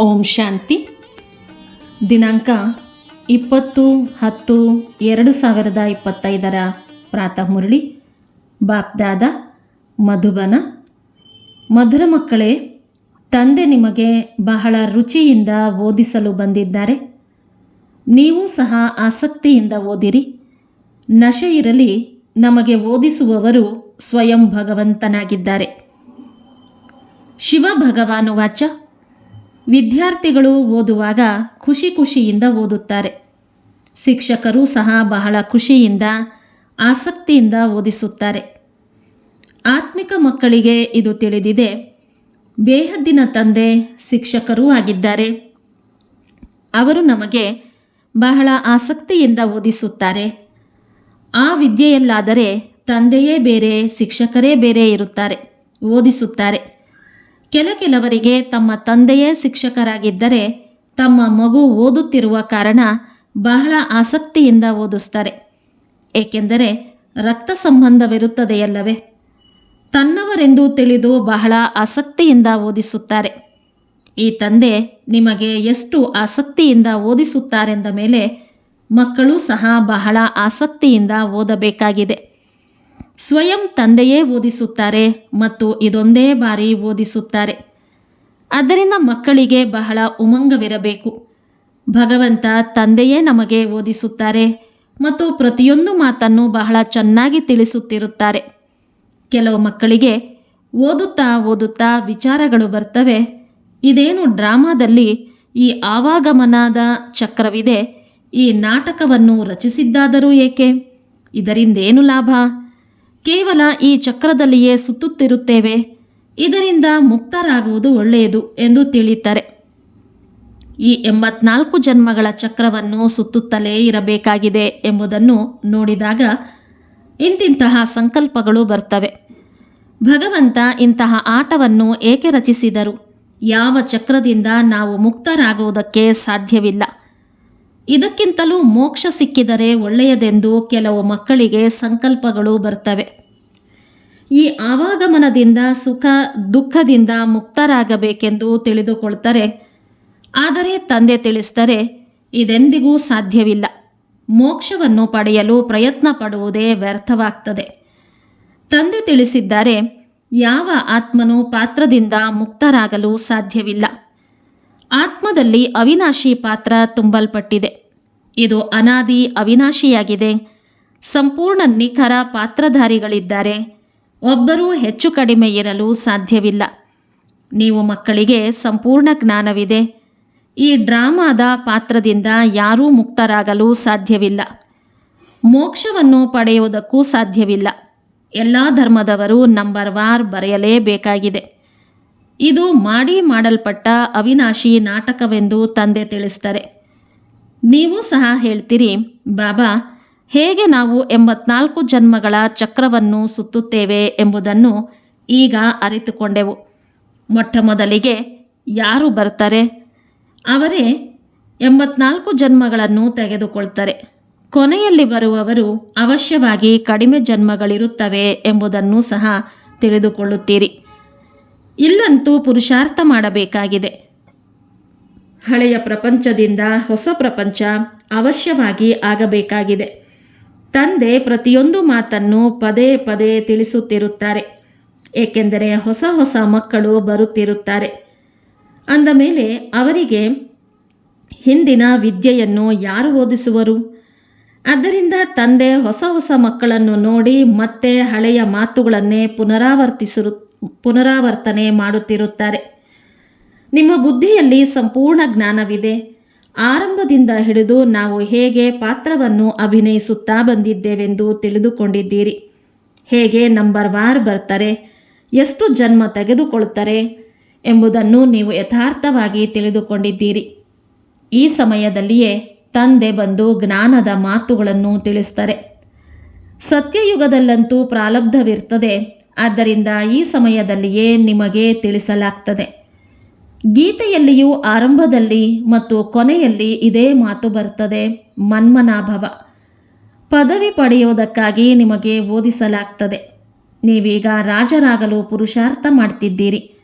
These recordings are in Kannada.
ಓಂ ಶಾಂತಿ. ದಿನಾಂಕ ಇಪ್ಪತ್ತು ಹತ್ತು ಎರಡು ಸಾವಿರದ ಇಪ್ಪತ್ತೈದರ ಪ್ರಾತಃ ಮುರಳಿ. ಬಾಪ್ದಾದ ಮಧುಬನ. ಮಧುರ ಮಕ್ಕಳೇ, ತಂದೆ ನಿಮಗೆ ಬಹಳ ರುಚಿಯಿಂದ ಓದಿಸಲು ಬಂದಿದ್ದಾರೆ. ನೀವು ಸಹ ಆಸಕ್ತಿಯಿಂದ ಓದಿರಿ. ನಶೆ ಇರಲಿ, ನಮಗೆ ಓದಿಸುವವರು ಸ್ವಯಂ ಭಗವಂತನಾಗಿದ್ದಾರೆ. ಶಿವ ಭಗವಾನು ವಾಚ. ವಿದ್ಯಾರ್ಥಿಗಳು ಓದುವಾಗ ಖುಷಿ ಖುಷಿಯಿಂದ ಓದುತ್ತಾರೆ. ಶಿಕ್ಷಕರು ಸಹ ಬಹಳ ಖುಷಿಯಿಂದ, ಆಸಕ್ತಿಯಿಂದ ಓದಿಸುತ್ತಾರೆ. ಆತ್ಮಿಕ ಮಕ್ಕಳಿಗೆ ಇದು ತಿಳಿದಿದೆ. ಬೇಹದ್ದಿನ ತಂದೆ ಶಿಕ್ಷಕರೂ ಆಗಿದ್ದಾರೆ. ಅವರು ನಮಗೆ ಬಹಳ ಆಸಕ್ತಿಯಿಂದ ಓದಿಸುತ್ತಾರೆ. ಆ ವಿದ್ಯೆಯಲ್ಲಾದರೆ ತಂದೆಯೇ ಬೇರೆ, ಶಿಕ್ಷಕರೇ ಬೇರೆ ಇರುತ್ತಾರೆ, ಓದಿಸುತ್ತಾರೆ. ಕೆಲ ಕೆಲವರಿಗೆ ತಮ್ಮ ತಂದೆಯೇ ಶಿಕ್ಷಕರಾಗಿದ್ದರೆ ತಮ್ಮ ಮಗು ಓದುತ್ತಿರುವ ಕಾರಣ ಬಹಳ ಆಸಕ್ತಿಯಿಂದ ಓದಿಸ್ತಾರೆ ಏಕೆಂದರೆ ರಕ್ತ ಸಂಬಂಧವಿರುತ್ತದೆಯಲ್ಲವೇ? ತನ್ನವರೆಂದು ತಿಳಿದು ಬಹಳ ಆಸಕ್ತಿಯಿಂದ ಓದಿಸುತ್ತಾರೆ. ಈ ತಂದೆ ನಿಮಗೆ ಎಷ್ಟು ಆಸಕ್ತಿಯಿಂದ ಓದಿಸುತ್ತಾರೆಂದ ಮೇಲೆ ಮಕ್ಕಳು ಸಹ ಬಹಳ ಆಸಕ್ತಿಯಿಂದ ಓದಬೇಕಾಗಿದೆ. ಸ್ವಯಂ ತಂದೆಯೇ ಓದಿಸುತ್ತಾರೆ ಮತ್ತು ಇದೊಂದೇ ಬಾರಿ ಓದಿಸುತ್ತಾರೆ. ಅದರಿಂದ ಮಕ್ಕಳಿಗೆ ಬಹಳ ಉಮಂಗವಿರಬೇಕು. ಭಗವಂತ ತಂದೆಯೇ ನಮಗೆ ಓದಿಸುತ್ತಾರೆ ಮತ್ತು ಪ್ರತಿಯೊಂದು ಮಾತನ್ನು ಬಹಳ ಚೆನ್ನಾಗಿ ತಿಳಿಸುತ್ತಿರುತ್ತಾರೆ. ಕೆಲವು ಮಕ್ಕಳಿಗೆ ಓದುತ್ತಾ ಓದುತ್ತಾ ವಿಚಾರಗಳು ಬರ್ತವೆ. ಇದೇನು ಡ್ರಾಮಾದಲ್ಲಿ ಈ ಆವಾಗಮನದ ಚಕ್ರವಿದೆ ಈ ನಾಟಕವನ್ನು ರಚಿಸಿದ್ದಾದರೂ ಏಕೆ? ಇದರಿಂದೇನು ಲಾಭ? ಕೇವಲ ಈ ಚಕ್ರದಲ್ಲಿಯೇ ಸುತ್ತುತ್ತಿರುತ್ತೇವೆ. ಇದರಿಂದ ಮುಕ್ತರಾಗುವುದು ಒಳ್ಳೆಯದು ಎಂದು ತಿಳಿಯುತ್ತಾರೆ. ಈ ಎಂಬತ್ನಾಲ್ಕು ಜನ್ಮಗಳ ಚಕ್ರವನ್ನು ಸುತ್ತುತ್ತಲೇ ಇರಬೇಕಾಗಿದೆ ಎಂಬುದನ್ನು ನೋಡಿದಾಗ ಇಂತಿಂತಹ ಸಂಕಲ್ಪಗಳು ಬರ್ತವೆ ಭಗವಂತ ಇಂತಹ ಆಟವನ್ನು ಏಕೆ ರಚಿಸಿದರು? ಯಾವ ಚಕ್ರದಿಂದ ನಾವು ಮುಕ್ತರಾಗುವುದಕ್ಕೆ ಸಾಧ್ಯವಿಲ್ಲ. ಇದಕ್ಕಿಂತಲೂ ಮೋಕ್ಷ ಸಿಕ್ಕಿದರೆ ಒಳ್ಳೆಯದೆಂದು ಕೆಲವು ಮಕ್ಕಳಿಗೆ ಸಂಕಲ್ಪಗಳು ಬರ್ತವೆ. ಈ ಆವಾಗಮನದಿಂದ ಸುಖ, ದುಃಖದಿಂದ ಮುಕ್ತರಾಗಬೇಕೆಂದು ತಿಳಿದುಕೊಳ್ತಾರೆ. ಆದರೆ ತಂದೆ ತಿಳಿಸ್ತಾರೆ ಇದೆಂದಿಗೂ ಸಾಧ್ಯವಿಲ್ಲ. ಮೋಕ್ಷವನ್ನು ಪಡೆಯಲು ಪ್ರಯತ್ನ ಪಡುವುದೇ ವ್ಯರ್ಥವಾಗ್ತದೆ. ತಂದೆ ತಿಳಿಸಿದ್ದಾರೆ, ಯಾವ ಆತ್ಮನು ಪಾತ್ರದಿಂದ ಮುಕ್ತರಾಗಲು ಸಾಧ್ಯವಿಲ್ಲ. ಆತ್ಮದಲ್ಲಿ ಅವಿನಾಶಿ ಪಾತ್ರ ತುಂಬಲ್ಪಟ್ಟಿದೆ. ಇದು ಅನಾದಿ ಅವಿನಾಶಿಯಾಗಿದೆ. ಸಂಪೂರ್ಣ ನಿಖರ ಪಾತ್ರಧಾರಿಗಳಿದ್ದಾರೆ. ಒಬ್ಬರೂ ಹೆಚ್ಚು ಕಡಿಮೆ ಇರಲು ಸಾಧ್ಯವಿಲ್ಲ. ನೀವು ಮಕ್ಕಳಿಗೆ ಸಂಪೂರ್ಣ ಜ್ಞಾನವಿದೆ. ಈ ಡ್ರಾಮಾದ ಪಾತ್ರದಿಂದ ಯಾರೂ ಮುಕ್ತರಾಗಲು ಸಾಧ್ಯವಿಲ್ಲ. ಮೋಕ್ಷವನ್ನು ಪಡೆಯುವುದಕ್ಕೂ ಸಾಧ್ಯವಿಲ್ಲ. ಎಲ್ಲ ಧರ್ಮದವರು ನಂಬರ್ ವಾರ್ ಬರೆಯಲೇಬೇಕಾಗಿದೆ. ಇದು ಮಾಡಿ ಮಾಡಲ್ಪಟ್ಟ ಅವಿನಾಶಿ ನಾಟಕವೆಂದು ತಂದೆ ತಿಳಿಸ್ತಾರೆ. ನೀವು ಸಹ ಹೇಳ್ತೀರಿ, ಬಾಬಾ, ಹೇಗೆ ನಾವು ಎಂಬತ್ನಾಲ್ಕು ಜನ್ಮಗಳ ಚಕ್ರವನ್ನು ಸುತ್ತುತ್ತೇವೆ ಎಂಬುದನ್ನು ಈಗ ಅರಿತುಕೊಂಡೆವು. ಮೊಟ್ಟ ಮೊದಲಿಗೆ ಯಾರು ಬರ್ತಾರೆ? ಅವರೇ ಎಂಬತ್ನಾಲ್ಕು ಜನ್ಮಗಳನ್ನು ತೆಗೆದುಕೊಳ್ತಾರೆ. ಕೊನೆಯಲ್ಲಿ ಬರುವವರು ಅವಶ್ಯವಾಗಿ ಕಡಿಮೆ ಜನ್ಮಗಳಿರುತ್ತವೆ ಎಂಬುದನ್ನು ಸಹ ತಿಳಿದುಕೊಳ್ಳುತ್ತೀರಿ. ಇಲ್ಲಂತೂ ಪುರುಷಾರ್ಥ ಮಾಡಬೇಕಾಗಿದೆ. ಹಳೆಯ ಪ್ರಪಂಚದಿಂದ ಹೊಸ ಪ್ರಪಂಚ ಅವಶ್ಯವಾಗಿ ಆಗಬೇಕಾಗಿದೆ. ತಂದೆ ಪ್ರತಿಯೊಂದು ಮಾತನ್ನು ಪದೇ ಪದೇ ತಿಳಿಸುತ್ತಿರುತ್ತಾರೆ. ಏಕೆಂದರೆ ಹೊಸ ಹೊಸ ಮಕ್ಕಳು ಬರುತ್ತಿರುತ್ತಾರೆ. ಅಂದ ಮೇಲೆ ಅವರಿಗೆ ಹಿಂದಿನ ವಿದ್ಯೆಯನ್ನು ಯಾರು ಓದಿಸುವರು? ಆದ್ದರಿಂದ ತಂದೆ ಹೊಸ ಹೊಸ ಮಕ್ಕಳನ್ನು ನೋಡಿ ಮತ್ತೆ ಹಳೆಯ ಮಾತುಗಳನ್ನೇ ಪುನರಾವರ್ತಿಸಿರು, ಪುನರಾವರ್ತನೆ ಮಾಡುತ್ತಿರುತ್ತಾರೆ. ನಿಮ್ಮ ಬುದ್ಧಿಯಲ್ಲಿ ಸಂಪೂರ್ಣ ಜ್ಞಾನವಿದೆ. ಆರಂಭದಿಂದ ಹಿಡಿದು ನಾವು ಹೇಗೆ ಪಾತ್ರವನ್ನು ಅಭಿನಯಿಸುತ್ತಾ ಬಂದಿದ್ದೇವೆಂದು ತಿಳಿದುಕೊಂಡಿದ್ದೀರಿ. ಹೇಗೆ ನಂಬರ್ ವಾರ್ ಬರ್ತಾರೆ, ಎಷ್ಟು ಜನ್ಮ ತೆಗೆದುಕೊಳ್ತಾರೆ ಎಂಬುದನ್ನು ನೀವು ಯಥಾರ್ಥವಾಗಿ ತಿಳಿದುಕೊಂಡಿದ್ದೀರಿ. ಈ ಸಮಯದಲ್ಲಿಯೇ ತಂದೆ ಬಂದು ಜ್ಞಾನದ ಮಾತುಗಳನ್ನು ತಿಳಿಸ್ತಾರೆ ಸತ್ಯಯುಗದಲ್ಲಂತೂ ಪ್ರಾಲಬ್ಧವಿರ್ತದೆ ಆದ್ದರಿಂದ ಈ ಸಮಯದಲ್ಲಿಯೇ ನಿಮಗೆ ತಿಳಿಸಲಾಗ್ತದೆ. ಗೀತೆಯಲ್ಲಿಯೂ ಆರಂಭದಲ್ಲಿ ಮತ್ತು ಕೊನೆಯಲ್ಲಿ ಇದೇ ಮಾತು ಬರ್ತದೆ ಮನ್ಮನಾಭವ. ಪದವಿ ಪಡೆಯುವುದಕ್ಕಾಗಿ ನಿಮಗೆ ಓದಿಸಲಾಗ್ತದೆ. ನೀವೀಗ ರಾಜರಾಗಲು ಪುರುಷಾರ್ಥ ಮಾಡ್ತಿದ್ದೀರಿ.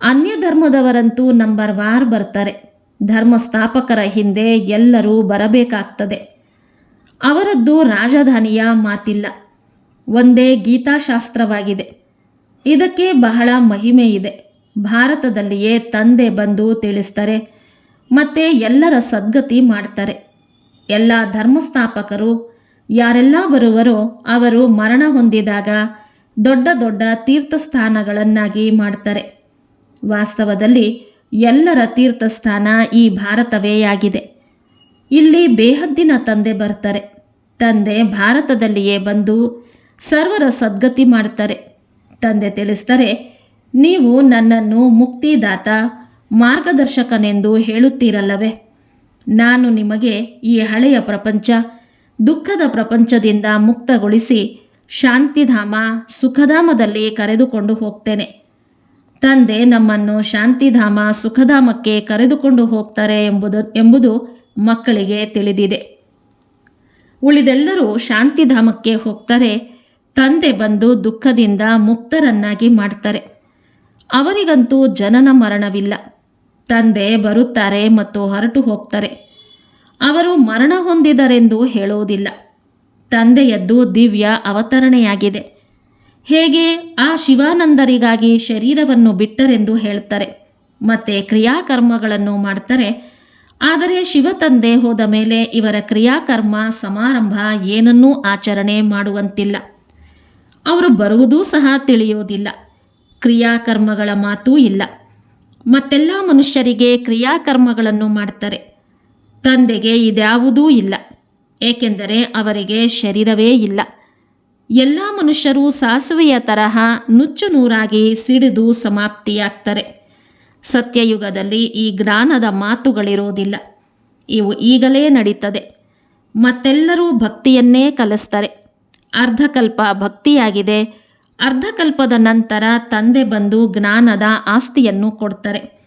ಅನ್ಯ ಧರ್ಮದವರಂತೂ ನಂಬರ್ ವಾರ್ ಬರ್ತಾರೆ. ಧರ್ಮ ಸ್ಥಾಪಕರ ಹಿಂದೆ ಎಲ್ಲರೂ ಬರಬೇಕಾಗ್ತದೆ. ಅವರದ್ದು ರಾಜಧಾನಿಯ ಮಾತಿಲ್ಲ. ಒಂದೇ ಗೀತಾಶಾಸ್ತ್ರವಾಗಿದೆ. ಇದಕ್ಕೆ ಬಹಳ ಮಹಿಮೆ ಇದೆ ಭಾರತದಲ್ಲಿಯೇ ತಂದೆ ಬಂದು ತಿಳಿಸ್ತಾರೆ, ಮತ್ತೆ ಎಲ್ಲರ ಸದ್ಗತಿ ಮಾಡ್ತಾರೆ. ಎಲ್ಲ ಧರ್ಮಸ್ಥಾಪಕರು, ಯಾರೆಲ್ಲ ಬರುವರೋ ಅವರು ಮರಣ ಹೊಂದಿದಾಗ ದೊಡ್ಡ ದೊಡ್ಡ ತೀರ್ಥಸ್ಥಾನಗಳನ್ನಾಗಿ ಮಾಡ್ತಾರೆ. ವಾಸ್ತವದಲ್ಲಿ ಎಲ್ಲರ ತೀರ್ಥಸ್ಥಾನ ಈ ಭಾರತವೇ ಆಗಿದೆ. ಇಲ್ಲಿ ಬೇಹದ್ದಿನ ತಂದೆ ಬರ್ತಾರೆ. ತಂದೆ ಭಾರತದಲ್ಲಿಯೇ ಬಂದು ಸರ್ವರ ಸದ್ಗತಿ ಮಾಡ್ತಾರೆ. ತಂದೆ ತಿಳಿಸ್ತಾರೆ ನೀವು ನನ್ನನ್ನು ಮುಕ್ತಿದಾತ, ಮಾರ್ಗದರ್ಶಕನೆಂದು ಹೇಳುತ್ತೀರಲ್ಲವೇ? ನಾನು ನಿಮಗೆ ಈ ಹಳೆಯ ಪ್ರಪಂಚ, ದುಃಖದ ಪ್ರಪಂಚದಿಂದ ಮುಕ್ತಗೊಳಿಸಿ ಶಾಂತಿಧಾಮ ಸುಖಧಾಮದಲ್ಲಿ ಕರೆದುಕೊಂಡು ಹೋಗ್ತೇನೆ. ತಂದೆ ನಮ್ಮನ್ನು ಶಾಂತಿಧಾಮ ಸುಖಧಾಮಕ್ಕೆ ಕರೆದುಕೊಂಡು ಹೋಗ್ತಾರೆ ಎಂಬುದು ಎಂಬುದು ಮಕ್ಕಳಿಗೆ ತಿಳಿದಿದೆ. ಉಳಿದೆಲ್ಲರೂ ಶಾಂತಿಧಾಮಕ್ಕೆ ಹೋಗ್ತಾರೆ, ತಂದೆ ಬಂದು ದುಃಖದಿಂದ ಮುಕ್ತರನ್ನಾಗಿ ಮಾಡ್ತಾರೆ. ಅವರಿಗಂತೂ ಜನನ ಮರಣವಿಲ್ಲ. ತಂದೆ ಬರುತ್ತಾರೆ ಮತ್ತು ಹೊರಟು ಹೋಗ್ತಾರೆ. ಅವರು ಮರಣ ಹೊಂದಿದರೆಂದು ಹೇಳುವುದಿಲ್ಲ. ತಂದೆಯದ್ದು ದಿವ್ಯ ಅವತರಣೆಯಾಗಿದೆ. ಹೇಗೆ? ಆ ಶಿವಾನಂದರಿಗಾಗಿ ಶರೀರವನ್ನು ಬಿಟ್ಟರೆಂದು ಹೇಳ್ತಾರೆ ಮತ್ತೆ ಕ್ರಿಯಾಕರ್ಮಗಳನ್ನು ಮಾಡ್ತಾರೆ. ಆದರೆ ಶಿವತಂದೆ ಹೋದ ಮೇಲೆ ಇವರ ಕ್ರಿಯಾಕರ್ಮ ಸಮಾರಂಭ ಏನನ್ನೂ ಆಚರಣೆ ಮಾಡುವಂತಿಲ್ಲ. ಅವರು ಬರುವುದೂ ಸಹ ತಿಳಿಯೋದಿಲ್ಲ ಕ್ರಿಯಾಕರ್ಮಗಳ ಮಾತೂ ಇಲ್ಲ. ಮತ್ತೆಲ್ಲ ಮನುಷ್ಯರಿಗೆ ಕ್ರಿಯಾಕರ್ಮಗಳನ್ನು ಮಾಡ್ತಾರೆ. ತಂದೆಗೆ ಇದ್ಯಾವುದೂ ಇಲ್ಲ. ಏಕೆಂದರೆ ಅವರಿಗೆ ಶರೀರವೇ ಇಲ್ಲ. ಎಲ್ಲ ಮನುಷ್ಯರು ಸಾಸುವೆಯ ತರಹ ನುಚ್ಚು ನೂರಾಗಿ ಸಿಡಿದು ಸಮಾಪ್ತಿಯಾಗ್ತಾರೆ. ಸತ್ಯಯುಗದಲ್ಲಿ ಈ ಜ್ಞಾನದ ಮಾತುಗಳಿರೋದಿಲ್ಲ ಇವು ಈಗಲೇ ನಡೀತದೆ. ಮತ್ತೆಲ್ಲರೂ ಭಕ್ತಿಯನ್ನೇ ಕಲಿಸ್ತಾರೆ. ಅರ್ಧಕಲ್ಪ ಭಕ್ತಿಯಾಗಿದೆ. ಅರ್ಧಕಲ್ಪದ ನಂತರ ತಂದೆ ಬಂದು ಜ್ಞಾನದ ಆಸ್ತಿಯನ್ನು ಕೊಡ್ತಾರೆ.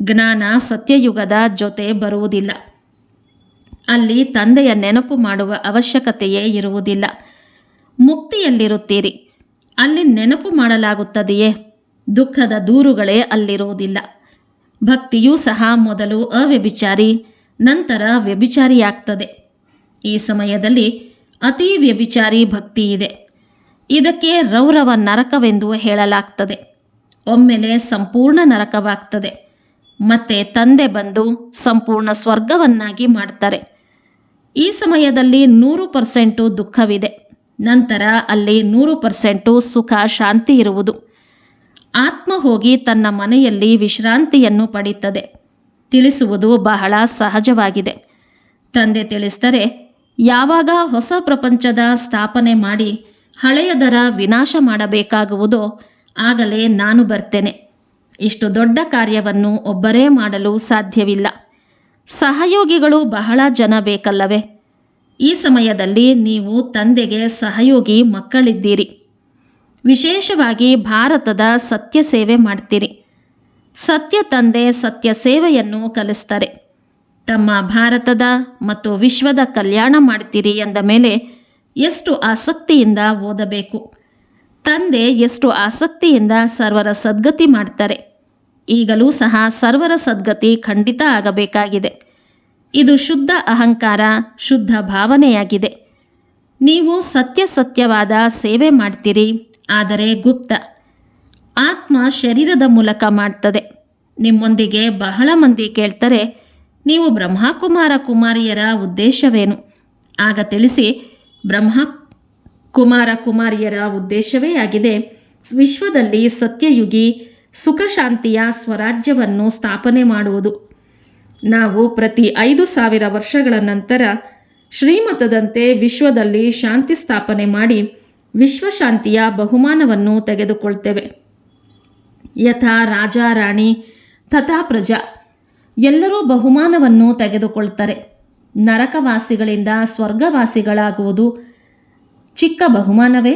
ಜ್ಞಾನ ಸತ್ಯಯುಗದ ಜೊತೆ ಬರುವುದಿಲ್ಲ. ಅಲ್ಲಿ ತಂದೆಯ ನೆನಪು ಮಾಡುವ ಅವಶ್ಯಕತೆಯೇ ಇರುವುದಿಲ್ಲ. ಮುಕ್ತಿಯಲ್ಲಿರುತ್ತೀರಿ. ಅಲ್ಲಿ ನೆನಪು ಮಾಡಲಾಗುತ್ತದೆಯೇ? ದುಃಖದ ದೂರುಗಳೇ ಅಲ್ಲಿರುವುದಿಲ್ಲ. ಭಕ್ತಿಯೂ ಸಹ ಮೊದಲು ಅವ್ಯಭಿಚಾರಿ, ನಂತರ ವ್ಯಭಿಚಾರಿಯಾಗ್ತದೆ. ಈ ಸಮಯದಲ್ಲಿ ಅತಿ ವ್ಯಭಿಚಾರಿ ಭಕ್ತಿ ಇದೆ. ಇದಕ್ಕೆ ರೌರವ ನರಕವೆಂದು ಹೇಳಲಾಗ್ತದೆ. ಒಮ್ಮೆಲೆ ಸಂಪೂರ್ಣ ನರಕವಾಗ್ತದೆ. ಮತ್ತೆ ತಂದೆ ಬಂದು ಸಂಪೂರ್ಣ ಸ್ವರ್ಗವನ್ನಾಗಿ ಮಾಡ್ತಾರೆ. ಈ ಸಮಯದಲ್ಲಿ ನೂರು ಪರ್ಸೆಂಟು ದುಃಖವಿದೆ. ನಂತರ ಅಲ್ಲಿ ನೂರು ಪರ್ಸೆಂಟು ಸುಖ, ಶಾಂತಿ ಇರುವುದು. ಆತ್ಮ ಹೋಗಿ ತನ್ನ ಮನೆಯಲ್ಲಿ ವಿಶ್ರಾಂತಿಯನ್ನು ಪಡೀತದೆ. ತಿಳಿಸುವುದು ಬಹಳ ಸಹಜವಾಗಿದೆ. ತಂದೆ ತಿಳಿಸ್ತಾರೆ ಯಾವಾಗ ಹೊಸ ಪ್ರಪಂಚದ ಸ್ಥಾಪನೆ ಮಾಡಿ ಹಳೆಯದರ ವಿನಾಶ ಮಾಡಬೇಕಾಗುವುದು ಆಗಲೇ ನಾನು ಬರ್ತೇನೆ. ಇಷ್ಟು ದೊಡ್ಡ ಕಾರ್ಯವನ್ನು ಒಬ್ಬರೇ ಮಾಡಲು ಸಾಧ್ಯವಿಲ್ಲ. ಸಹಯೋಗಿಗಳು ಬಹಳ ಜನ ಬೇಕಲ್ಲವೇ? ಈ ಸಮಯದಲ್ಲಿ ನೀವು ತಂದೆಗೆ ಸಹಯೋಗಿ ಮಕ್ಕಳಿದ್ದೀರಿ. ವಿಶೇಷವಾಗಿ ಭಾರತದ ಸತ್ಯ ಸೇವೆ ಮಾಡ್ತೀರಿ. ಸತ್ಯ ತಂದೆ ಸತ್ಯ ಸೇವೆಯನ್ನು ಕಲಿಸ್ತಾರೆ. ತಮ್ಮ ಭಾರತದ ಮತ್ತು ವಿಶ್ವದ ಕಲ್ಯಾಣ ಮಾಡ್ತೀರಿ ಎಂದ ಮೇಲೆ ಎಷ್ಟು ಆಸಕ್ತಿಯಿಂದ ಓದಬೇಕು? ತಂದೆ ಎಷ್ಟು ಆಸಕ್ತಿಯಿಂದ ಸರ್ವರ ಸದ್ಗತಿ ಮಾಡ್ತಾರೆ? ಈಗಲೂ ಸಹ ಸರ್ವರ ಸದ್ಗತಿ ಖಂಡಿತ ಆಗಬೇಕಾಗಿದೆ. ಇದು ಶುದ್ಧ ಅಹಂಕಾರ, ಶುದ್ಧ ಭಾವನೆಯಾಗಿದೆ. ನೀವು ಸತ್ಯ ಸತ್ಯವಾದ ಸೇವೆ ಮಾಡ್ತೀರಿ, ಆದರೆ ಗುಪ್ತ. ಆತ್ಮ ಶರೀರದ ಮೂಲಕ ಮಾಡ್ತದೆ. ನಿಮ್ಮೊಂದಿಗೆ ಬಹಳ ಮಂದಿ ಕೇಳ್ತಾರೆ, ನೀವು ಬ್ರಹ್ಮಕುಮಾರ ಕುಮಾರಿಯರ ಉದ್ದೇಶವೇನು? ಆಗ ತಿಳಿಸಿ ಬ್ರಹ್ಮ ಕುಮಾರ ಕುಮಾರಿಯರ ಉದ್ದೇಶವೇ ಆಗಿದೆ. ವಿಶ್ವದಲ್ಲಿ ಸತ್ಯಯುಗಿ ಸುಖ ಶಾಂತಿಯ ಸ್ವರಾಜ್ಯವನ್ನು ಸ್ಥಾಪನೆ ಮಾಡುವುದು. ನಾವು ಪ್ರತಿ ಐದು ಸಾವಿರ ವರ್ಷಗಳ ನಂತರ ಶ್ರೀಮತದಂತೆ ವಿಶ್ವದಲ್ಲಿ ಶಾಂತಿ ಸ್ಥಾಪನೆ ಮಾಡಿ ವಿಶ್ವಶಾಂತಿಯ ಬಹುಮಾನವನ್ನು ತೆಗೆದುಕೊಳ್ತೇವೆ. ಯಥಾ ರಾಜ ರಾಣಿ ತಥಾ ಪ್ರಜಾ ಎಲ್ಲರೂ ಬಹುಮಾನವನ್ನು ತೆಗೆದುಕೊಳ್ತಾರೆ. ನರಕವಾಸಿಗಳಿಂದ ಸ್ವರ್ಗವಾಸಿಗಳಾಗುವುದು ಚಿಕ್ಕ ಬಹುಮಾನವೇ?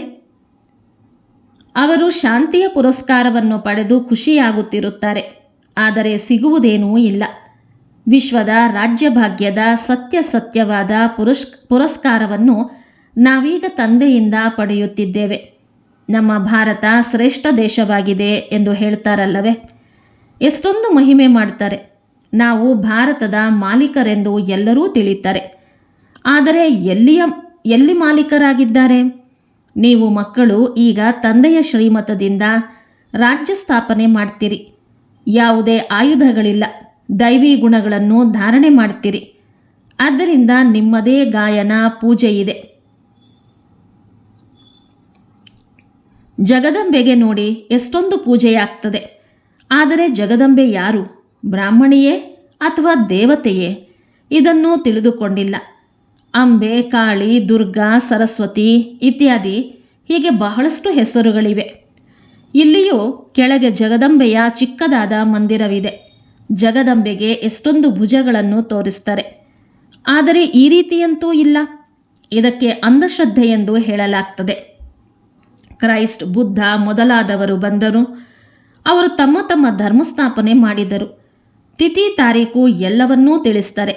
ಅವರು ಶಾಂತಿಯ ಪುರಸ್ಕಾರವನ್ನು ಪಡೆದು ಖುಷಿಯಾಗುತ್ತಿರುತ್ತಾರೆ, ಆದರೆ ಸಿಗುವುದೇನೂ ಇಲ್ಲ. ವಿಶ್ವದ ರಾಜ್ಯಭಾಗ್ಯದ ಸತ್ಯ ಸತ್ಯವಾದ ಪುರಸ್, ಪುರಸ್ಕಾರವನ್ನು ನಾವೀಗ ತಂದೆಯಿಂದ ಪಡೆಯುತ್ತಿದ್ದೇವೆ. ನಮ್ಮ ಭಾರತ ಶ್ರೇಷ್ಠ ದೇಶವಾಗಿದೆ ಎಂದು ಹೇಳ್ತಾರಲ್ಲವೇ? ಎಷ್ಟೊಂದು ಮಹಿಮೆ ಮಾಡ್ತಾರೆ. ನಾವು ಭಾರತದ ಮಾಲೀಕರೆಂದು ಎಲ್ಲರೂ ತಿಳಿತಾರೆ. ಆದರೆ ಎಲ್ಲಿಯ, ಎಲ್ಲಿ ಮಾಲೀಕರಾಗಿದ್ದಾರೆ? ನೀವು ಮಕ್ಕಳು ಈಗ ತಂದೆಯ ಶ್ರೀಮತದಿಂದ ರಾಜ್ಯ ಸ್ಥಾಪನೆ ಮಾಡ್ತೀರಿ. ಯಾವುದೇ ಆಯುಧಗಳಿಲ್ಲ. ದೈವಿ ಗುಣಗಳನ್ನು ಧಾರಣೆ ಮಾಡ್ತೀರಿ. ಆದ್ದರಿಂದ ನಿಮ್ಮದೇ ಗಾಯನ ಪೂಜೆ ಇದೆ. ಜಗದಂಬೆಗೆ ನೋಡಿ ಎಷ್ಟೊಂದು ಪೂಜೆಯಾಗ್ತದೆ. ಆದರೆ ಜಗದಂಬೆ ಯಾರು? ಬ್ರಾಹ್ಮಣಿಯೇ ಅಥವಾ ದೇವತೆಯೇ? ಇದನ್ನು ತಿಳಿದುಕೊಂಡಿಲ್ಲ. ಅಂಬೆ, ಕಾಳಿ, ದುರ್ಗಾ, ಸರಸ್ವತಿ ಇತ್ಯಾದಿ ಹೀಗೆ ಬಹಳಷ್ಟು ಹೆಸರುಗಳಿವೆ. ಇಲ್ಲಿಯೂ ಕೆಳಗೆ ಜಗದಂಬೆಯ ಚಿಕ್ಕದಾದ ಮಂದಿರವಿದೆ. ಜಗದಂಬೆಗೆ ಎಷ್ಟೊಂದು ಭುಜಗಳನ್ನು ತೋರಿಸ್ತಾರೆ. ಆದರೆ ಈ ರೀತಿಯಂತೂ ಇಲ್ಲ. ಇದಕ್ಕೆ ಅಂಧಶ್ರದ್ಧೆ ಎಂದು ಹೇಳಲಾಗ್ತದೆ. ಕ್ರೈಸ್ಟ್, ಬುದ್ಧ ಮೊದಲಾದವರು ಬಂದರು. ಅವರು ತಮ್ಮ ತಮ್ಮ ಧರ್ಮಸ್ಥಾಪನೆ ಮಾಡಿದರು. ತಿಥಿ ತಾರೀಕು ಎಲ್ಲವನ್ನೂ ತಿಳಿಸ್ತಾರೆ.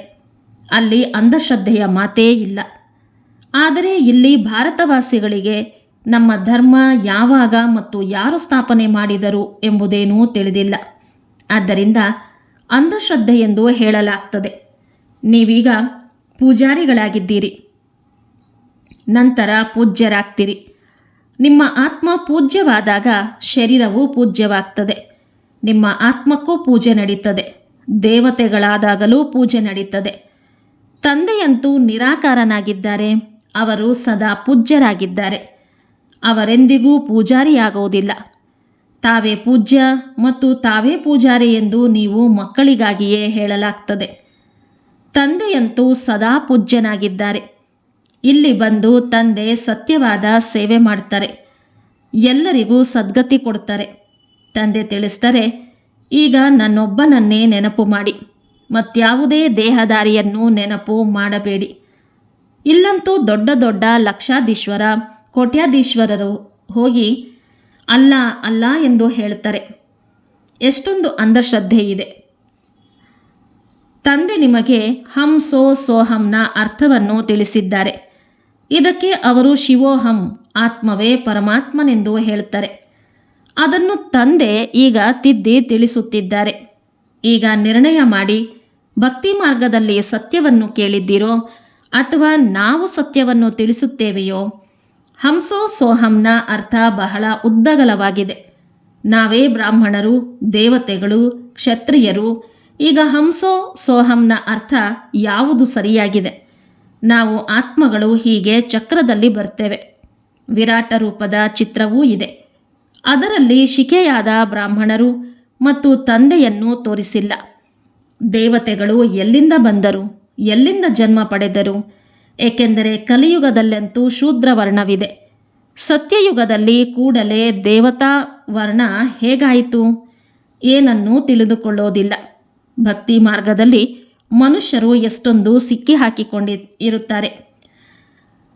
ಅಲ್ಲಿ ಅಂಧಶ್ರದ್ಧೆಯ ಮಾತೇ ಇಲ್ಲ. ಆದರೆ ಇಲ್ಲಿ ಭಾರತವಾಸಿಗಳಿಗೆ ನಮ್ಮ ಧರ್ಮ ಯಾವಾಗ ಮತ್ತು ಯಾರು ಸ್ಥಾಪನೆ ಮಾಡಿದರು ಎಂಬುದೇನೂ ತಿಳಿದಿಲ್ಲ. ಆದ್ದರಿಂದ ಅಂಧಶ್ರದ್ಧೆ ಎಂದು ಹೇಳಲಾಗ್ತದೆ. ನೀವೀಗ ಪೂಜಾರಿಗಳಾಗಿದ್ದೀರಿ. ನಂತರ ಪೂಜ್ಯರಾಗ್ತೀರಿ. ನಿಮ್ಮ ಆತ್ಮ ಪೂಜ್ಯವಾದಾಗ ಶರೀರವು ಪೂಜ್ಯವಾಗ್ತದೆ. ನಿಮ್ಮ ಆತ್ಮಕ್ಕೂ ಪೂಜೆ ನಡೀತದೆ. ದೇವತೆಗಳಾದಾಗಲೂ ಪೂಜೆ ನಡೀತದೆ. ತಂದೆಯಂತೂ ನಿರಾಕಾರನಾಗಿದ್ದಾರೆ. ಅವರು ಸದಾ ಪೂಜ್ಯರಾಗಿದ್ದಾರೆ. ಅವರೆಂದಿಗೂ ಪೂಜಾರಿಯಾಗುವುದಿಲ್ಲ. ತಾವೇ ಪೂಜ್ಯ ಮತ್ತು ತಾವೇ ಪೂಜಾರಿ ಎಂದು ನೀವು ಮಕ್ಕಳಿಗಾಗಿಯೇ ಹೇಳಲಾಗ್ತದೆ. ತಂದೆಯಂತೂ ಸದಾ ಪೂಜ್ಯನಾಗಿದ್ದಾರೆ. ಇಲ್ಲಿ ಬಂದು ತಂದೆ ಸತ್ಯವಾದ ಸೇವೆ ಮಾಡ್ತಾರೆ. ಎಲ್ಲರಿಗೂ ಸದ್ಗತಿ ಕೊಡ್ತಾರೆ. ತಂದೆ ತಿಳಿಸ್ತಾರೆ ಈಗ ನನ್ನೊಬ್ಬನನ್ನೇ ನೆನಪು ಮಾಡಿ. ಮತ್ಯಾವುದೇ ದೇಹದಾರಿಯನ್ನು ನೆನಪು ಮಾಡಬೇಡಿ. ಇಲ್ಲಂತೂ ದೊಡ್ಡ ದೊಡ್ಡ ಲಕ್ಷಾಧೀಶ್ವರ, ಕೋಟ್ಯಾಧೀಶ್ವರರು ಹೋಗಿ ಅಲ್ಲ ಅಲ್ಲ ಎಂದು ಹೇಳ್ತಾರೆ ಎಷ್ಟೊಂದು ಅಂಧಶ್ರದ್ಧೆ ಇದೆ. ತಂದೆ ನಿಮಗೆ ಹಂ ಸೋ ಸೋಹಂನ ಅರ್ಥವನ್ನು ತಿಳಿಸಿದ್ದಾರೆ. ಇದಕ್ಕೆ ಅವರು ಶಿವೋಹಂ ಆತ್ಮವೇ ಪರಮಾತ್ಮನೆಂದು ಹೇಳ್ತಾರೆ ಅದನ್ನು ತಂದೆ ಈಗ ತಿದ್ದಿ ತಿಳಿಸುತ್ತಿದ್ದಾರೆ. ಈಗ ನಿರ್ಣಯ ಮಾಡಿ, ಭಕ್ತಿ ಮಾರ್ಗದಲ್ಲಿ ಸತ್ಯವನ್ನು ಕೇಳಿದ್ದೀರೋ ಅಥವಾ ನಾವು ಸತ್ಯವನ್ನು ತಿಳಿಸುತ್ತೇವೆಯೋ, ಹಂಸೋ ಸೋಹಂನ ಅರ್ಥ ಬಹಳ ಉದ್ದಗಲವಾಗಿದೆ. ನಾವೇ ಬ್ರಾಹ್ಮಣರು, ದೇವತೆಗಳು, ಕ್ಷತ್ರಿಯರು, ಈಗ ಹಂಸೋ ಸೋಹಂನ ಅರ್ಥ ಯಾವುದು ಸರಿಯಾಗಿದೆ? ನಾವು ಆತ್ಮಗಳು ಹೀಗೆ ಚಕ್ರದಲ್ಲಿ ಬರ್ತೇವೆ. ವಿರಾಟ ರೂಪದ ಚಿತ್ರವೂ ಇದೆ. ಅದರಲ್ಲಿ ಶಿಕೆಯಾದ ಬ್ರಾಹ್ಮಣರು ಮತ್ತು ತಂದೆಯನ್ನು ತೋರಿಸಿಲ್ಲ. ದೇವತೆಗಳು ಎಲ್ಲಿಂದ ಬಂದರು, ಎಲ್ಲಿಂದ ಜನ್ಮ ಪಡೆದರು? ಏಕೆಂದರೆ ಕಲಿಯುಗದಲ್ಲಂತೂ ಶೂದ್ರ ವರ್ಣವಿದೆ ಸತ್ಯಯುಗದಲ್ಲಿ ಕೂಡಲೇ ದೇವತಾ ವರ್ಣ ಹೇಗಾಯಿತು? ಏನನ್ನೂ ತಿಳಿದುಕೊಳ್ಳೋದಿಲ್ಲ. ಭಕ್ತಿ ಮಾರ್ಗದಲ್ಲಿ ಮನುಷ್ಯರು ಎಷ್ಟೊಂದು ಸಿಕ್ಕಿ ಹಾಕಿಕೊಂಡಿ ಇರುತ್ತಾರೆ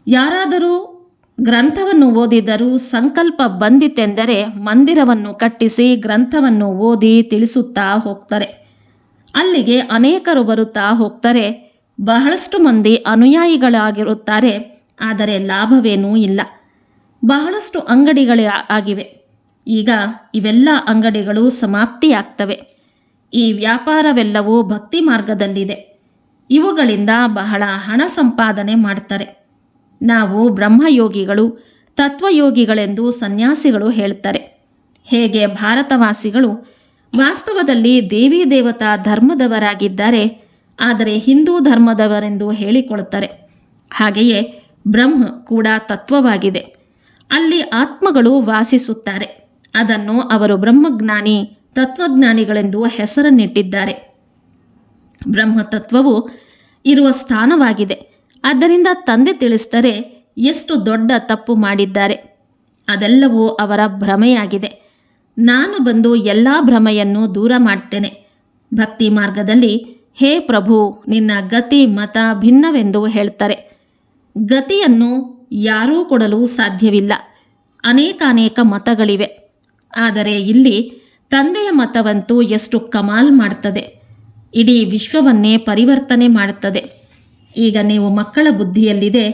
ಯಾರಾದರೂ ಗ್ರಂಥವನ್ನು ಓದಿದರೂ ಸಂಕಲ್ಪ ಬಂದಿತೆಂದರೆ ಮಂದಿರವನ್ನು ಕಟ್ಟಿಸಿ ಗ್ರಂಥವನ್ನು ಓದಿ ತಿಳಿಸುತ್ತಾ ಹೋಗ್ತಾರೆ. ಅಲ್ಲಿಗೆ ಅನೇಕರು ಬರುತ್ತಾ ಹೋಗ್ತಾರೆ. ಬಹಳಷ್ಟು ಮಂದಿ ಅನುಯಾಯಿಗಳಾಗಿರುತ್ತಾರೆ. ಆದರೆ ಲಾಭವೇನೂ ಇಲ್ಲ. ಬಹಳಷ್ಟು ಅಂಗಡಿಗಳೇ ಆಗಿವೆ. ಈಗ ಇವೆಲ್ಲ ಅಂಗಡಿಗಳು ಸಮಾಪ್ತಿಯಾಗ್ತವೆ. ಈ ವ್ಯಾಪಾರವೆಲ್ಲವೂ ಭಕ್ತಿ ಮಾರ್ಗದಲ್ಲಿದೆ. ಇವುಗಳಿಂದ ಬಹಳ ಹಣ ಸಂಪಾದನೆ ಮಾಡ್ತಾರೆ. ನಾವು ಬ್ರಹ್ಮಯೋಗಿಗಳು, ತತ್ವಯೋಗಿಗಳೆಂದು ಸನ್ಯಾಸಿಗಳು ಹೇಳ್ತಾರೆ ಹೇಗೆ ಭಾರತವಾಸಿಗಳು ವಾಸ್ತವದಲ್ಲಿ ದೇವಿ ದೇವತಾ ಧರ್ಮದವರಾಗಿದ್ದಾರೆ, ಆದರೆ ಹಿಂದೂ ಧರ್ಮದವರೆಂದು ಹೇಳಿಕೊಳ್ಳುತ್ತಾರೆ. ಹಾಗೆಯೇ ಬ್ರಹ್ಮ ಕೂಡ ತತ್ವವಾಗಿದೆ. ಅಲ್ಲಿ ಆತ್ಮಗಳು ವಾಸಿಸುತ್ತಾರೆ. ಅದನ್ನು ಅವರು ಬ್ರಹ್ಮಜ್ಞಾನಿ, ತತ್ವಜ್ಞಾನಿಗಳೆಂದು ಹೆಸರನ್ನಿಟ್ಟಿದ್ದಾರೆ. ಬ್ರಹ್ಮತತ್ವವು ಇರುವ ಸ್ಥಾನವಾಗಿದೆ. ಆದ್ದರಿಂದ ತಂದೆ ತಿಳಿಸ್ತಾರೆ ಎಷ್ಟು ದೊಡ್ಡ ತಪ್ಪು ಮಾಡಿದ್ದಾರೆ. ಅದೆಲ್ಲವೂ ಅವರ ಭ್ರಮೆಯಾಗಿದೆ. ನಾನು ಬಂದು ಎಲ್ಲ ಭ್ರಮೆಯನ್ನು ದೂರ ಮಾಡ್ತೇನೆ. ಭಕ್ತಿ ಮಾರ್ಗದಲ್ಲಿ, ಹೇ ಪ್ರಭು, ನಿನ್ನ ಗತಿ ಮತ ಭಿನ್ನವೆಂದು ಹೇಳ್ತಾರೆ. ಗತಿಯನ್ನು ಯಾರೂ ಕೊಡಲು ಸಾಧ್ಯವಿಲ್ಲ. ಅನೇಕಾನೇಕ ಮತಗಳಿವೆ. ಆದರೆ ಇಲ್ಲಿ ತಂದೆಯ ಮತವಂತೂ ಎಷ್ಟು ಕಮಾಲ್ ಮಾಡ್ತದೆ. ಇಡೀ ವಿಶ್ವವನ್ನೇ ಪರಿವರ್ತನೆ ಮಾಡುತ್ತದೆ. ಈಗ ನೀವು ಮಕ್ಕಳ ಬುದ್ಧಿಯಲ್ಲಿದೆ.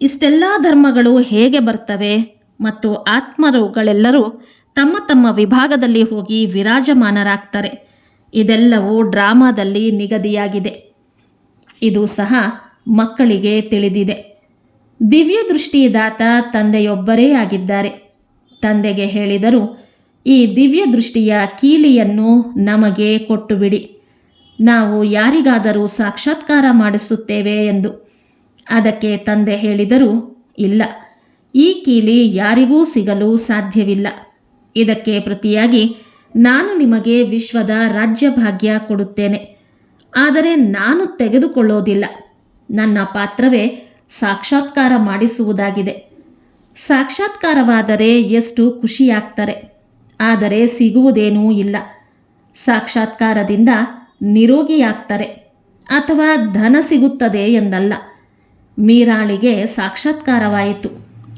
ಇಷ್ಟೆಲ್ಲ ಧರ್ಮಗಳು ಹೇಗೆ ಬರ್ತವೆ? ಮತ್ತು ಆತ್ಮರುಗಳೆಲ್ಲರೂ ತಮ್ಮ ತಮ್ಮ ವಿಭಾಗದಲ್ಲಿ ಹೋಗಿ ವಿರಾಜಮಾನರಾಗ್ತಾರೆ. ಇದೆಲ್ಲವೂ ಡ್ರಾಮಾದಲ್ಲಿ ನಿಗದಿಯಾಗಿದೆ. ಇದು ಸಹ ಮಕ್ಕಳಿಗೆ ತಿಳಿದಿದೆ. ದಿವ್ಯ ದೃಷ್ಟಿದಾತ ತಂದೆಯೊಬ್ಬರೇ ಆಗಿದ್ದಾರೆ. ತಂದೆಗೆ ಹೇಳಿದರು, ಈ ದಿವ್ಯ ದೃಷ್ಟಿಯ ಕೀಲಿಯನ್ನು ನಮಗೆ ಕೊಟ್ಟು ಬಿಡಿ ನಾವು ಯಾರಿಗಾದರೂ ಸಾಕ್ಷಾತ್ಕಾರ ಮಾಡಿಸುತ್ತೇವೆ ಎಂದು. ಅದಕ್ಕೆ ತಂದೆ ಹೇಳಿದರು, ಇಲ್ಲ. ಈ ಕೀಲಿ ಯಾರಿಗೂ ಸಿಗಲು ಸಾಧ್ಯವಿಲ್ಲ. ಇದಕ್ಕೆ ಪ್ರತಿಯಾಗಿ ನಾನು ನಿಮಗೆ ವಿಶ್ವದ ರಾಜ್ಯಭಾಗ್ಯ ಕೊಡುತ್ತೇನೆ. ಆದರೆ ನಾನು ತೆಗೆದುಕೊಳ್ಳೋದಿಲ್ಲ. ನನ್ನ ಪಾತ್ರವೇ ಸಾಕ್ಷಾತ್ಕಾರ ಮಾಡಿಸುವುದಾಗಿದೆ. ಸಾಕ್ಷಾತ್ಕಾರವಾದರೆ ಎಷ್ಟು ಖುಷಿಯಾಗ್ತಾರೆ. ಆದರೆ ಸಿಗುವುದೇನೂ ಇಲ್ಲ. ಸಾಕ್ಷಾತ್ಕಾರದಿಂದ ನಿರೋಗಿಯಾಗ್ತಾರೆ ಅಥವಾ ಧನ ಸಿಗುತ್ತದೆ ಎಂದಲ್ಲ. ಮೀರಾಳಿಗೆ ಸಾಕ್ಷಾತ್ಕಾರವಾಯಿತು.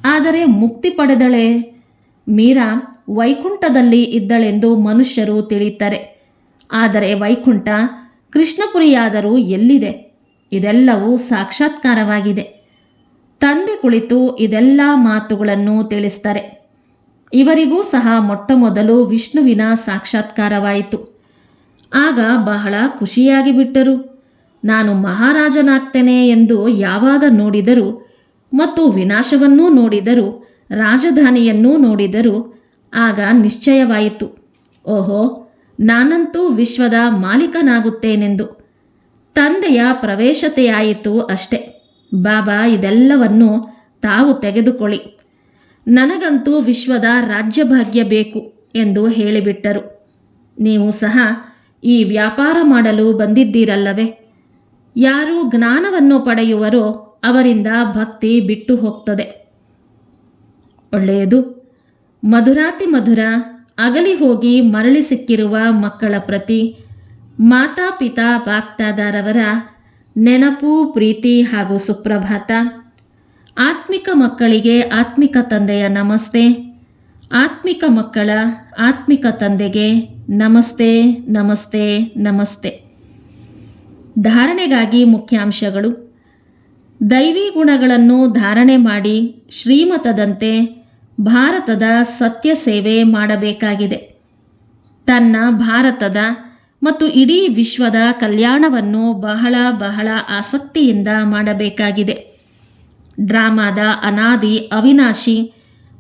ಆದರೆ ಮುಕ್ತಿ ಪಡೆದಳೆ? ಮೀರಾ ವೈಕುಂಠದಲ್ಲಿ ಇದ್ದಳೆಂದು ಮನುಷ್ಯರು ತಿಳಿಯುತ್ತಾರೆ. ಆದರೆ ವೈಕುಂಠ ಕೃಷ್ಣಪುರಿಯಾದರೂ ಎಲ್ಲಿದೆ? ಇದೆಲ್ಲವೂ ಸಾಕ್ಷಾತ್ಕಾರವಾಗಿದೆ. ತಂದೆ ಕುಳಿತು ಇದೆಲ್ಲ ಮಾತುಗಳನ್ನು ತಿಳಿಸ್ತಾರೆ. ಇವರಿಗೂ ಸಹ ಮೊಟ್ಟಮೊದಲು ವಿಷ್ಣುವಿನ ಸಾಕ್ಷಾತ್ಕಾರವಾಯಿತು. ಆಗ ಬಹಳ ಖುಷಿಯಾಗಿ ಬಿಟ್ಟರು. ನಾನು ಮಹಾರಾಜನಾಗ್ತೇನೆ ಎಂದು ಯಾವಾಗ ನೋಡಿದರು ಮತ್ತು ವಿನಾಶವನ್ನೂ ನೋಡಿದರು, ರಾಜಧಾನಿಯನ್ನೂ ನೋಡಿದರು ಆಗ ನಿಶ್ಚಯವಾಯಿತು. ಓಹೋ, ನಾನಂತೂ ವಿಶ್ವದ ಮಾಲೀಕನಾಗುತ್ತೇನೆಂದು. ತಂದೆಯ ಪ್ರವೇಶತೆಯಾಯಿತು ಅಷ್ಟೆ. ಬಾಬಾ, ಇದೆಲ್ಲವನ್ನು ತಾವು ತೆಗೆದುಕೊಳ್ಳಿ. ನನಗಂತೂ ವಿಶ್ವದ ರಾಜ್ಯಭಾಗ್ಯ ಬೇಕು ಎಂದು ಹೇಳಿಬಿಟ್ಟರು. ನೀವು ಸಹ ಈ ವ್ಯಾಪಾರ ಮಾಡಲು ಬಂದಿದ್ದೀರಲ್ಲವೇ? ಯಾರು ಜ್ಞಾನವನ್ನು ಪಡೆಯುವರೋ ಅವರಿಂದ ಭಕ್ತಿ ಬಿಟ್ಟು ಹೋಗ್ತದೆ. ಒಳ್ಳೆಯದು. ಮಧುರಾತಿ ಮಧುರ, ಅಗಲಿ ಹೋಗಿ ಮರಳಿ ಸಿಕ್ಕಿರುವ ಮಕ್ಕಳ ಪ್ರತಿ ಮಾತಾಪಿತಾ ಬಾಕ್ತಾದಾರವರ ನೆನಪು, ಪ್ರೀತಿ ಹಾಗೂ ಸುಪ್ರಭಾತ. ಆತ್ಮಿಕ ಮಕ್ಕಳಿಗೆ ಆತ್ಮಿಕ ತಂದೆಯ ನಮಸ್ತೆ. ಆತ್ಮಿಕ ಮಕ್ಕಳ ಆತ್ಮಿಕ ತಂದೆಗೆ ನಮಸ್ತೆ ನಮಸ್ತೆ ನಮಸ್ತೆ. ಧಾರಣೆಗಾಗಿ ಮುಖ್ಯಾಂಶಗಳು. ದೈವಿ ಗುಣಗಳನ್ನು ಧಾರಣೆ ಮಾಡಿ ಶ್ರೀಮತದಂತೆ ಭಾರತದ ಸತ್ಯ ಸೇವೆ ಮಾಡಬೇಕಾಗಿದೆ. ತನ್ನ ಭಾರತದ ಮತ್ತು ಇಡೀ ವಿಶ್ವದ ಕಲ್ಯಾಣವನ್ನು ಬಹಳ ಬಹಳ ಆಸಕ್ತಿಯಿಂದ ಮಾಡಬೇಕಾಗಿದೆ. ಡ್ರಾಮಾದ ಅನಾದಿ ಅವಿನಾಶಿ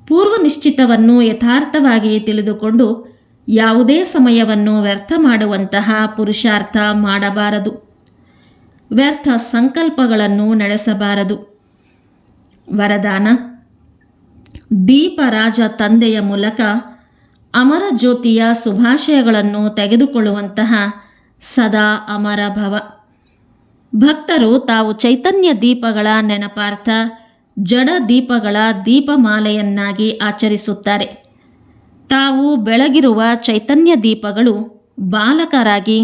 ಪೂರ್ವ ನಿಶ್ಚಿತವನ್ನು ಯಥಾರ್ಥವಾಗಿ ತಿಳಿದುಕೊಂಡು ಯಾವುದೇ ಸಮಯವನ್ನು ವ್ಯರ್ಥ ಮಾಡುವಂತಹ ಪುರುಷಾರ್ಥ ಮಾಡಬಾರದು. ವ್ಯರ್ಥ ಸಂಕಲ್ಪಗಳನ್ನು ನಡೆಸಬಾರದು. ವರದಾನ. ದೀಪರಾಜ ತಂದೆಯ ಮೂಲಕ ಅಮರ ಜ್ಯೋತಿಯ ಶುಭಾಶಯಗಳನ್ನು ತೆಗೆದುಕೊಳ್ಳುವಂತಹ ಸದಾ ಅಮರ ಭವ. ಭಕ್ತರು ತಾವು ಚೈತನ್ಯ ದೀಪಗಳ ನೆನಪಾರ್ಥ ಜಡ ದೀಪಗಳ ದೀಪಮಾಲೆಯನ್ನಾಗಿ ಆಚರಿಸುತ್ತಾರೆ. ತಾವು ಬೆಳಗಿರುವ ಚೈತನ್ಯ ದೀಪಗಳು ಬಾಲಕರಾಗಿ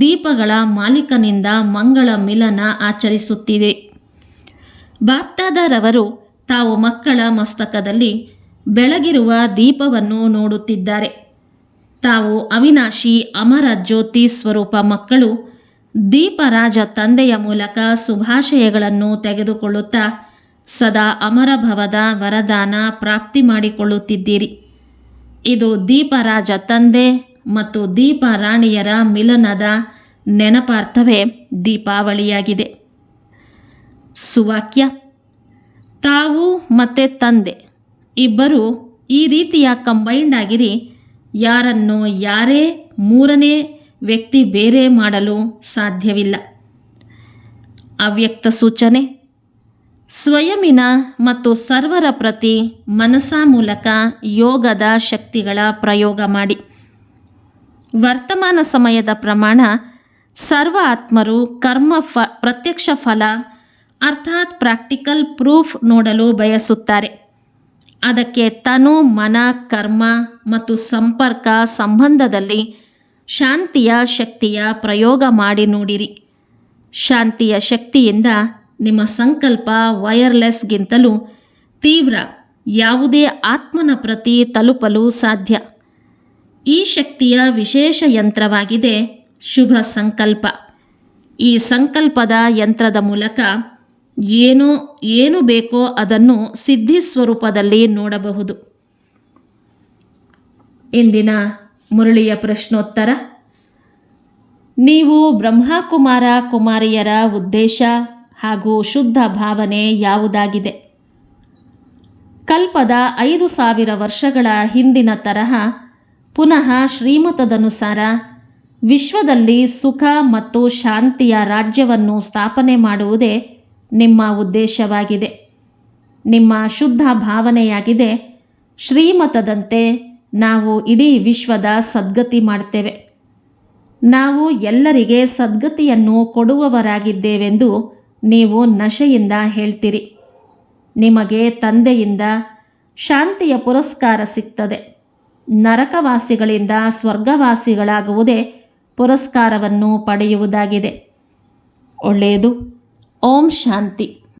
ದೀಪಗಳ ಮಾಲೀಕನಿಂದ ಮಂಗಳ ಮಿಲನ ಆಚರಿಸುತ್ತಿದೆ ಬಾಪ್ತಾದರವರು ತಾವು ಮಕ್ಕಳ ಮಸ್ತಕದಲ್ಲಿ ಬೆಳಗಿರುವ ದೀಪವನ್ನು ನೋಡುತ್ತಿದ್ದಾರೆ. ತಾವು ಅವಿನಾಶಿ ಅಮರ ಜ್ಯೋತಿ ಸ್ವರೂಪ ಮಕ್ಕಳು ದೀಪರಾಜ ತಂದೆಯ ಮೂಲಕ ಶುಭಾಶಯಗಳನ್ನು ತೆಗೆದುಕೊಳ್ಳುತ್ತಾ ಸದಾ ಅಮರಭವದ ವರದಾನ ಪ್ರಾಪ್ತಿ ಮಾಡಿಕೊಳ್ಳುತ್ತಿದ್ದೀರಿ. ಇದು ದೀಪರಾಜ ತಂದೆ ಮತ್ತು ದೀಪ ರಾಣಿಯರ ಮಿಲನದ ನೆನಪಾರ್ಥವೇ ದೀಪಾವಳಿಯಾಗಿದೆ. ಸುವಾಕ್ಯ, ತಾವು ಮತ್ತೆ ತಂದೆ, ಇಬ್ಬರು ಈ ರೀತಿಯ ಕಂಬೈಂಡ್ ಆಗಿರಿ, ಯಾರನ್ನು ಯಾರೇ ಮೂರನೇ ವ್ಯಕ್ತಿ ಬೇರೆ ಮಾಡಲು ಸಾಧ್ಯವಿಲ್ಲ. ಅವ್ಯಕ್ತ ಸೂಚನೆ ಸ್ವಯಮಿನ ಮತ್ತು ಸರ್ವರ ಪ್ರತಿ ಮನಸ ಮೂಲಕ ಯೋಗದ ಶಕ್ತಿಗಳ ಪ್ರಯೋಗ ಮಾಡಿ. ವರ್ತಮಾನ ಸಮಯದ ಪ್ರಮಾಣ ಸರ್ವ ಆತ್ಮರು ಕರ್ಮ ಫ, ಪ್ರತ್ಯಕ್ಷ ಫಲ, ಅರ್ಥಾತ್ ಪ್ರಾಕ್ಟಿಕಲ್ ಪ್ರೂಫ್ ನೋಡಲು ಬಯಸುತ್ತಾರೆ. ಅದಕ್ಕೆ ತನು ಮನ, ಕರ್ಮ ಮತ್ತು ಸಂಪರ್ಕ ಸಂಬಂಧದಲ್ಲಿ ಶಾಂತಿಯ ಶಕ್ತಿಯ ಪ್ರಯೋಗ ಮಾಡಿ ನೋಡಿರಿ. ಶಾಂತಿಯ ಶಕ್ತಿಯಿಂದ ನಿಮ್ಮ ಸಂಕಲ್ಪ ವೈರ್ಲೆಸ್ಗಿಂತಲೂ ತೀವ್ರ, ಯಾವುದೇ ಆತ್ಮನ ಪ್ರತಿ ತಲುಪಲು ಸಾಧ್ಯ. ಈ ಶಕ್ತಿಯ ವಿಶೇಷ ಯಂತ್ರವಾಗಿದೆ ಶುಭ ಸಂಕಲ್ಪ. ಈ ಸಂಕಲ್ಪದ ಯಂತ್ರದ ಮೂಲಕ ಏನು ಏನು ಬೇಕೋ ಅದನ್ನು ಸಿದ್ಧಿ ಸ್ವರೂಪದಲ್ಲಿ ನೋಡಬಹುದು. ಇಂದಿನ ಮುರಳಿಯ ಪ್ರಶ್ನೋತ್ತರ. ನೀವು ಬ್ರಹ್ಮಕುಮಾರ ಕುಮಾರಿಯರ ಉದ್ದೇಶ ಹಾಗೂ ಶುದ್ಧ ಭಾವನೆ ಯಾವುದಾಗಿದೆ? ಕಲ್ಪದ ಐದು ಸಾವಿರ ವರ್ಷಗಳ ಹಿಂದಿನ ತರಹ ಪುನಃ ಶ್ರೀಮತದನುಸಾರ ವಿಶ್ವದಲ್ಲಿ ಸುಖ ಮತ್ತು ಶಾಂತಿಯ ರಾಜ್ಯವನ್ನು ಸ್ಥಾಪನೆ ಮಾಡುವುದೇ ನಿಮ್ಮ ಉದ್ದೇಶವಾಗಿದೆ. ನಿಮ್ಮ ಶುದ್ಧ ಭಾವನೆಯಾಗಿದೆ. ಶ್ರೀಮತದಂತೆ ನಾವು ಇಡೀ ವಿಶ್ವದ ಸದ್ಗತಿ ಮಾಡ್ತೇವೆ. ನಾವು ಎಲ್ಲರಿಗೆ ಸದ್ಗತಿಯನ್ನು ಕೊಡುವವರಾಗಿದ್ದೇವೆಂದು ನೀವು ನಶೆಯಿಂದ ಹೇಳ್ತೀರಿ. ನಿಮಗೆ ತಂದೆಯಿಂದ ಶಾಂತಿಯ ಪುರಸ್ಕಾರ ಸಿಗ್ತದೆ. ನರಕವಾಸಿಗಳಿಂದ ಸ್ವರ್ಗವಾಸಿಗಳಾಗುವುದೇ ಪುರಸ್ಕಾರವನ್ನು ಪಡೆಯುವುದಾಗಿದೆ. ಒಳ್ಳೆಯದು. ಓಂ ಶಾಂತಿ.